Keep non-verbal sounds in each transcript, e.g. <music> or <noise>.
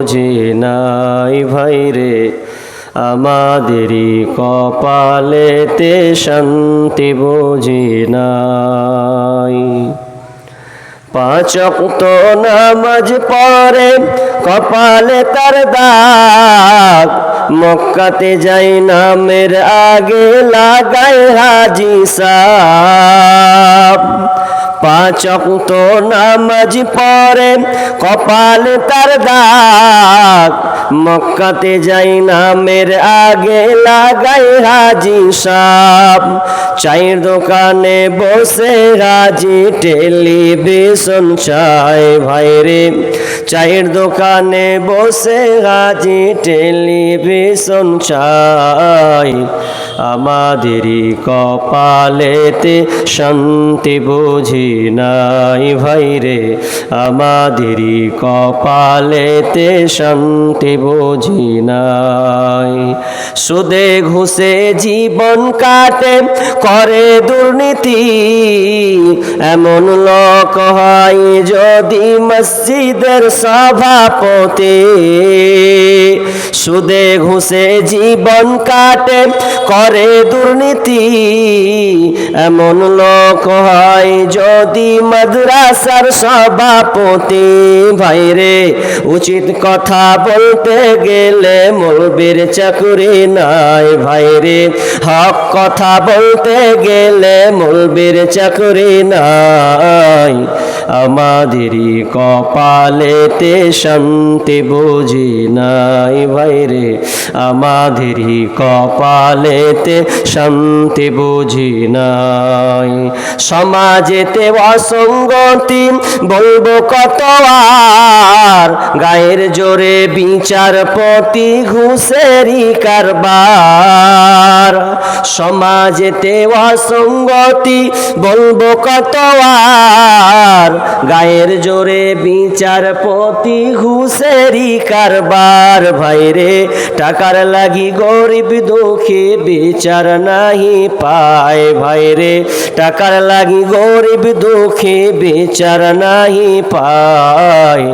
বুঝি নাই ভাই রে, আমাদেরই কপালেতে শান্তি বুঝি নাই। পাঁচ অক্ত নামাজ পড়ে, কপালে তার দাগ, মক্কাতে যাই নামের আগে লাগাই হাজি সাহ। পাঁচ অক্ত নামাজ পড়ে, কপালে তার দাগ। মক্কাতে যাই নামের আগে লাগাই হাজি সাপ চায়ের দোকানে বসে হাজি টেলিভিশন চাই ভাইরে চায়ের দোকানে বসে হাজি টেলিভিশন চাই। আমাদেরই কপালেতে শান্তি বুঝি। নাই ভাইরে আমাদেরই কপালেতে শান্তি বুঝি নাই। সুদে ঘুষে জীবন কাটে, করে দুর্নীতি। এমন লোক হয় যদি মসজিদের সভাপতি। সুদে ঘুষে জীবন কাটে, করে দুর্নীতি। এমন লোক হয় যদি মাদ্রাসার সভাপতি। ভাইরে উচিত কথা বলতে গেলে মলবির চাকরি নাই। ভাইরে হক কথা বলতে গেলে মলবির চাকরি নাই। আমাদেরই কপালেতে শান্তি বুঝি নাই ভাইরে আমাদেরই কপালেতে শান্তি বুঝি নাই। সমাজেতে অসঙ্গতি বলব কত আর? গায়ের জোরে বিচারপতি ঘুষেরি কারবার। সমাজেতে অসঙ্গতি বলব কত আর? গায়ের জোরে বিচারপতি ঘুষেরি কারবার। ভাইরে টাকার লাগি গরিব দুঃখী বিচার নাহি পায়। ভাইরে টাকার লাগি গরিব দুঃখী বিচার নাহি পায়।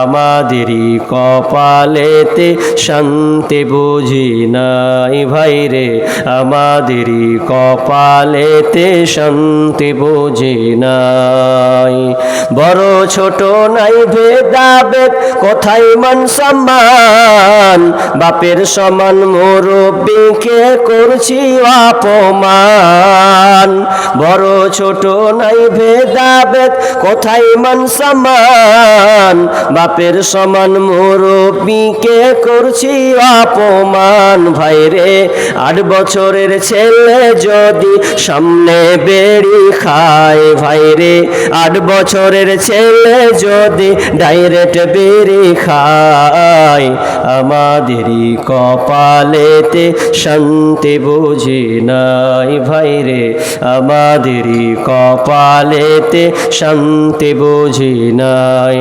আমাদেরই কপালেতে শান্তি বুঝি নাই। ভাইরে আমাদেরই কপালেতে শান্তি বুঝি নাই। বড় ছোট নাই ভেদাভেদ কোথায় মান সম্মান। বাপের সমান মুরব্বীকে করছি অপমান। বড় ছোট নাই ভেদাভেদ কোথায় মান সম্মান। বাপের সমান মুরব্বীকে করছি অপমান। ভাইরে, আট বছরের ছেলে যদি সামনে বেড়ি খায়, ভাইরে, আট বছরের ছেলে যদি ডাইরেক্ট বেড়ি খায়, আমাদেরই কপালেতে শান্তি বুঝি নাই ভাইরে আমাদেরই কপালেতে শান্তি বুঝি নাই।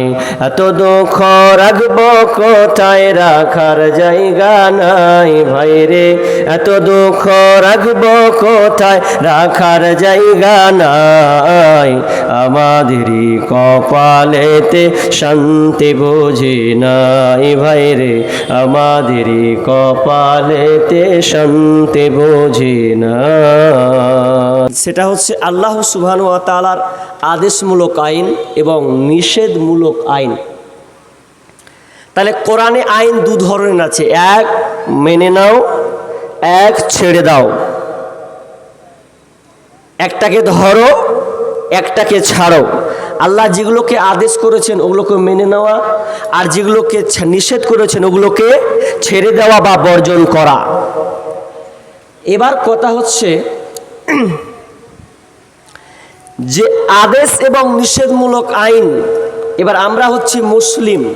এত দুঃখ রাখব কোথায়? রাখার জায়গা নাই ভাইরে এত দুঃখ রাখব কোথায়? রাখার জায়গা নাই। আমাদেরই কপালেতে শান্তি বুঝি নাই ভাইরে আমাদের কপালেতে শান্তি বুঝি না সেটা হচ্ছে আল্লাহ সুবহান ওয়া তাআলার আদেশমূলক আইন এবং নিষেধমূলক আইন। তাহলে কোরআনে আইন দু ধরনের আছে, এক মেনে নাও, এক ছেড়ে দাও। একটাকে ধরো, একটাকে ছাড়ো। আল্লাহ যেগুলোকে আদেশ করেছেন, ওগুলোকে মেনে নেওয়া আর যেগুলোকে নিষেধ করেছেন, ওগুলোকে ছেড়ে দেওয়া বা বর্জন করা। এবার কথা হচ্ছে <clears throat> যে আদেশ এবং নিষেধমূলক আইন, এবার আমরা হচ্ছি মুসলিম।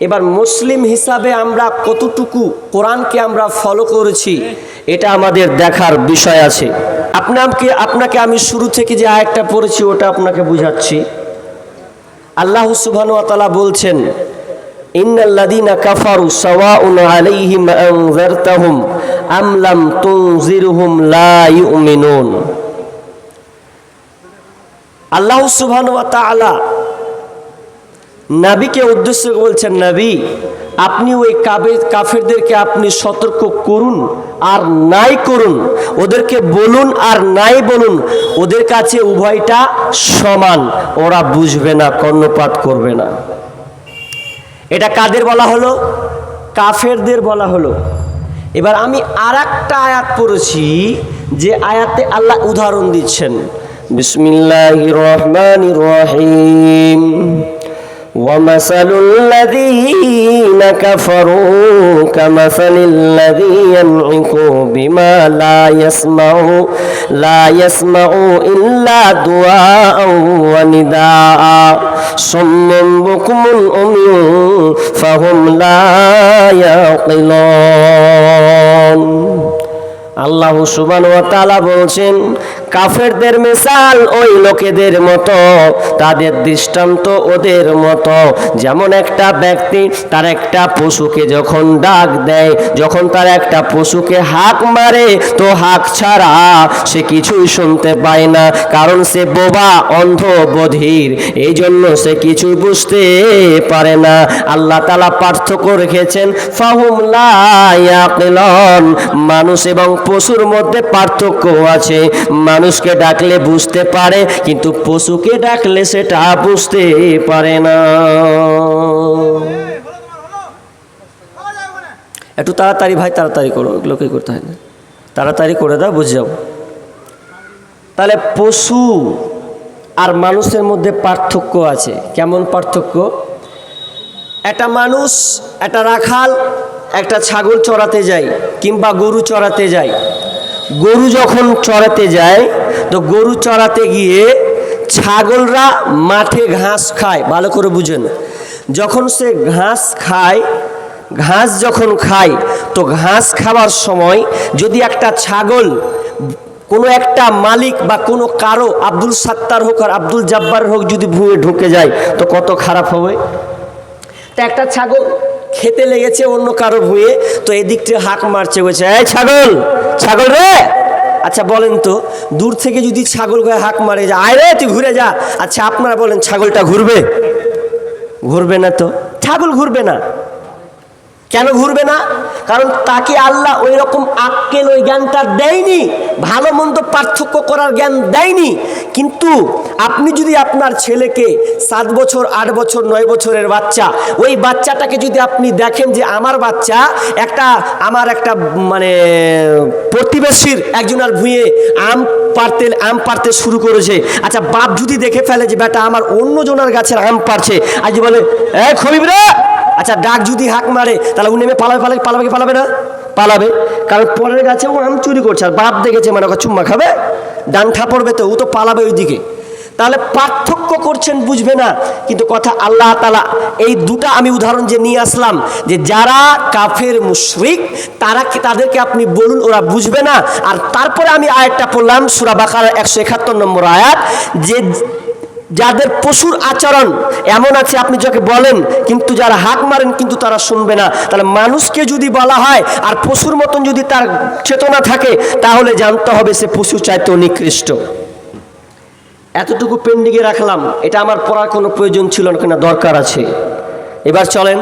এবার মুসলিম হিসাবে আমরা কতটুকু কোরআনকে আমরা ফলো করেছি, এটা আমাদের দেখার বিষয় আছে। আপনাকে আপনাকে আমি শুরু থেকে যে আয়াতটা পড়েছি, ওটা আপনাকে বুঝাচ্ছি। আল্লাহ সুবহান ওয়া তাআলা বলছেন, ইন্নাল্লাযীনা কাফারু সাওয়াউন আলাইহিম আনযারতাহুম আম লাম তুনজিরহুম লা ইউমিনুন. আল্লাহ সুবহান ওয়া তাআলা নবীকে উদ্দেশ্য বলছেন নবী আপনি ওই কাবে কাফেরদেরকে আপনি সতর্ক করুন আর নাই করুন। ওদেরকে বলুন আর নাই বলুন। ওদের কাছে উভয়টা সমান। ওরা বুঝবে না, কর্ণপাত করবে না। এটা কাদের বলা হলো? কাফেরদের বলা হলো। এবার আমি আর একটা আয়াত পড়েছি, যে আয়াতে আল্লাহ উদাহরণ দিচ্ছেন। বিসমিল্লাহ রহমান রহিম। ومثل الذين كفروا كمثل الذي ينعق بما لا يسمع لا يسمع إلا دعاء ونداء صم بكم أمي فهم لا يعقلون আল্লাহ সুবান ও তালা বলছেন কাফেরদের মেসাল ওই লোকেদের মতো, তাদের দৃষ্টান্ত ওদের মতো। যেমন একটা ব্যক্তি তার একটা পশুকে যখন ডাক দেয়, যখন তার একটা পশুকে হাক মারে, তো হাক ছাড়া সে কিছুই শুনতে পায় না, কারণ সে বোবা, অন্ধ, বধির। এই জন্য সে কিছু বুঝতে পারে না। আল্লাহ তালা পার্থক্য রেখেছেন, ফাহুম লা ইয়াকিলুন। মানুষ এবং পশুর মধ্যে পার্থক্য আছে। মানুষকে ডাকলে বুঝতে পারে, কিন্তু পশুকে ডাকলে সেটা বুঝতে পারে না। একটু তাড়াতাড়ি ভাই, তাড়াতাড়ি করো এগুলোকে করতে হয় না। তাড়াতাড়ি করে দাও, বুঝে যাও তাহলে পশু আর মানুষের মধ্যে পার্থক্য আছে। কেমন পার্থক্য? একটা মানুষ, একটা রাখাল, একটা ছাগল চড়াতে যায় কিংবা গরু চড়াতে যায়। গরু যখন চড়াতে যায়, তো গরু চড়াতে গিয়ে ছাগলরা মাঠে ঘাস খায়, ভালো করে বুঝেন। যখন সে ঘাস খায়, ঘাস যখন খায়, তো ঘাস খাওয়ার সময় যদি একটা ছাগল, কোনো একটা মালিক বা কোনো কারও, আব্দুল সাত্তার হোক আর আব্দুল জাব্বার হোক যদি ভুঁয়ে ঢুকে যায়, তো কত খারাপ হবে? তা একটা ছাগল খেতে লেগেছে অন্য কারও ভুয়ে, তো এদিক থেকে হাঁক মারছে, বলছে, এই ছাগল ছাগল রে! আচ্ছা বলেন তো, দূর থেকে যদি ছাগল গায়ে হাঁক মারে, যা, আয় রে, তুই ঘুরে যা। আচ্ছা আপনারা বলেন, ছাগলটা ঘুরবে? ঘুরবে না তো? ছাগল ঘুরবে না। কেন ঘুরবে না? কারণ তাকে আল্লাহ ওই রকম আক্কেল ওই জ্ঞানটা দেয়নি, ভালো মন্দ পার্থক্য করার জ্ঞান দেয়নি। কিন্তু আপনি যদি আপনার ছেলেকে সাত বছর, আট বছর, নয় বছরের বাচ্চা, ওই বাচ্চাটাকে যদি আপনি দেখেন যে আমার বাচ্চা একটা, আমার একটা মানে প্রতিবেশীর একজনের ভুঁয়ে আম পারতে আম পারতে শুরু করেছে। আচ্ছা বাপ যদি দেখে ফেলে যে, বেটা, আমার অন্য জনের গাছের আম পারছে আজ বলে, এ খবিব রে আচ্ছা ডাক যদি হাঁক মারে, তাহলে ও নেমে পালাবে পালাবে পালাবে কি পালাবে না? পালাবে। কারণ পরের গাছে ও আম চুরি করছে, আর বাপ দেখেছে মানে ওকে চুম্মা খাবে, ডান্ঠা পড়বে তো, ও তো পালাবে ওইদিকে। তাহলে পার্থক্য করছেন, বুঝবে না, কিন্তু কথা আল্লাহ তালা এই দুটা আমি উদাহরণ যে নিয়ে আসলাম, যে যারা কাফের, মুশরিক, তারা কি তাদেরকে আপনি বলুন, ওরা বুঝবে না? আর তারপরে আমি আয়াতটা পড়লাম, সুরা বাকার একশো একাত্তর নম্বর আয়াত, যে যাদের পশুর আচরণ এমন আছে, আপনি যাকে বলেন, কিন্তু যারা হাক মারেন, কিন্তু তারা শুনবে না। তাহলে মানুষকে যদি বলা হয়, আর পশুর মতন যদি তার চেতনা থাকে, তাহলে জানতে হবে সে পশু চাইতে নিকৃষ্ট। এতটুকু পেন্ডিংয়ে রাখলাম, এটা আমার পড়ার কোনো প্রয়োজন ছিল না, কিনা দরকার আছে। এবার চলেন